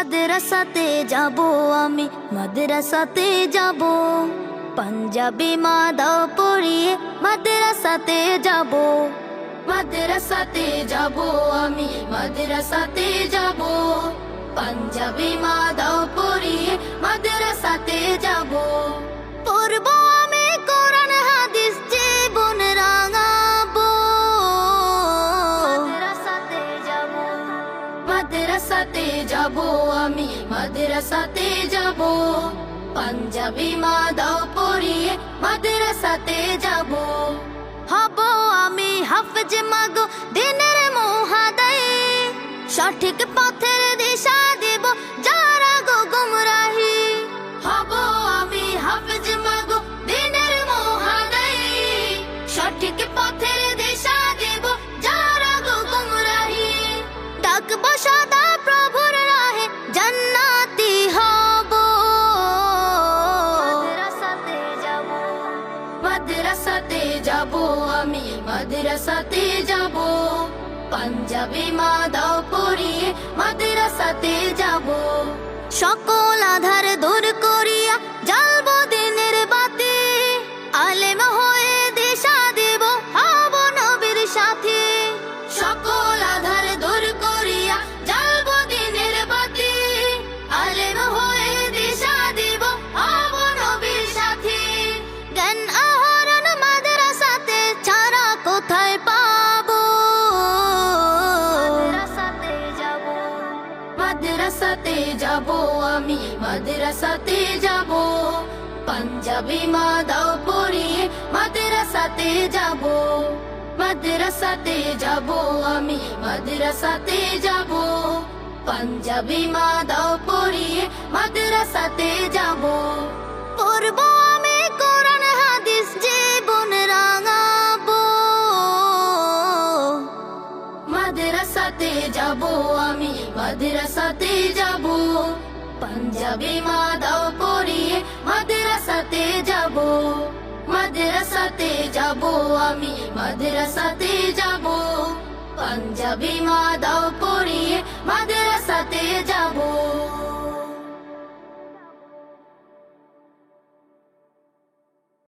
মাদ্রাসাতে যাব আমি। মাদ্রাসাতে যাব। পাঞ্জাবি মাদা পড়িয়ে মাদ্রাসাতে যাব। মাদ্রাসাতে যাব আমি। মাদ্রাসাতে যাব। পাঞ্জাবি মাদাও মাদ্রাসাতে যাব আমি, মাদ্রাসাতে যাব। পাঞ্জাবি মাদাও পড়িয়ে মাদ্রাসাতে যাব। হব আমি হাফেজ মাগো দিনের মহাদাই সঠিক পথের দিশা দেব যারা গো গুমরাহি। হব আমি হাফেজ মাগো দিনের মহাদাই সঠিক পথের যাব আমি মাদ্রাসাতে যাব। পাঞ্জাবি মাদাও পড়িয়ে মাদ্রাসাতে যাব। সকল আধার দূর করিয়া মাদ্রাসাতে যাব আমি, মাদ্রাসাতে যাব। পাঞ্জাবি মাদাও পড়িয়ে মাদ্রাসাতে যাব। মাদ্রাসাতে যাব আমি, মাদ্রাসাতে যাব। পাঞ্জাবি মাদাও পড়িয়ে মাদ্রাসাতে যাব। মাদ্রাসাতে যাব আমি, মাদ্রাসাতে যাব। পাঞ্জাবি মাদাও পড়িয়ে মাদ্রাসাতে যাব। মাদ্রাসাতে যাব আমি, মাদ্রাসাতে যাব। পাঞ্জাবি মাদাও পড়িয়ে মাদ্রাসাতে যাব।